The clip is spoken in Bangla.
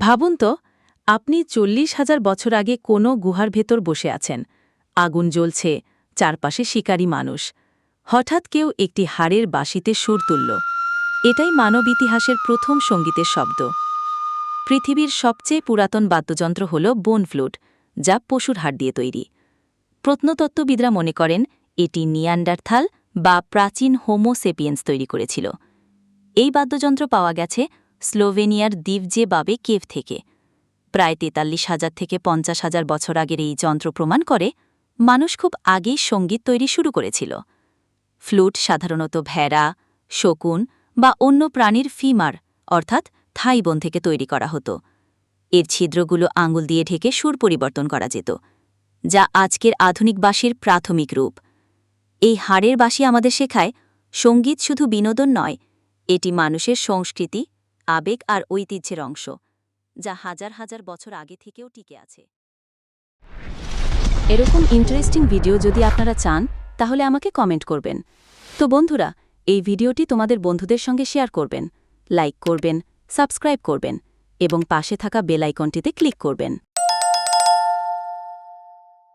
ভাবুন তো, আপনি চল্লিশ হাজার বছর আগে কোনো গুহার ভেতর বসে আছেন। আগুন জ্বলছে, চারপাশে শিকারী মানুষ। হঠাৎ কেউ একটি হাড়ের বাঁশিতে সুর তুলল। এটাই মানব ইতিহাসের প্রথম সঙ্গীতের শব্দ। পৃথিবীর সবচেয়ে পুরাতন বাদ্যযন্ত্র হল বোন ফ্লুট, যা পশুর হাড় দিয়ে তৈরি। প্রত্নতত্ত্ববিদরা মনে করেন, এটি নিয়ান্ডারথাল বা প্রাচীন হোমোসেপিয়েন্স তৈরি করেছিল। এই বাদ্যযন্ত্র পাওয়া গেছে স্লোভেনিয়ার দ্বীপজে বাবে কেভ থেকে। প্রায় তেতাল্লিশ হাজার থেকে পঞ্চাশ হাজার বছর আগের এই যন্ত্র প্রমাণ করে, মানুষ খুব আগেই সংগীত তৈরি শুরু করেছিল। ফ্লুট, সাধারণত ভেড়া, শকুন বা অন্য প্রাণীর ফিমার, অর্থাৎ থাইবোন থেকে তৈরি করা হতো। এর ছিদ্রগুলো আঙুল দিয়ে ঢেকে সুর পরিবর্তন করা যেত, যা আজকের আধুনিক বাঁশির প্রাথমিক রূপ। এই হাড়ের বাঁশি আমাদের শেখায়, সংগীত শুধু বিনোদন নয়, এটি মানুষের সংস্কৃতি আবেগ আর ঐতিহ্যের অংশ, যা হাজার হাজার বছর আগে থেকেও টিকে আছে। এরকম ইন্টারেস্টিং ভিডিও যদি আপনারা চান, তাহলে আমাকে কমেন্ট করবেন। তো বন্ধুরা, এই ভিডিওটি তোমাদের বন্ধুদের সঙ্গে শেয়ার করবেন লাইক করবেন সাবস্ক্রাইব করবেন, এবং পাশে থাকা বেলাইকনটিতে ক্লিক করবেন।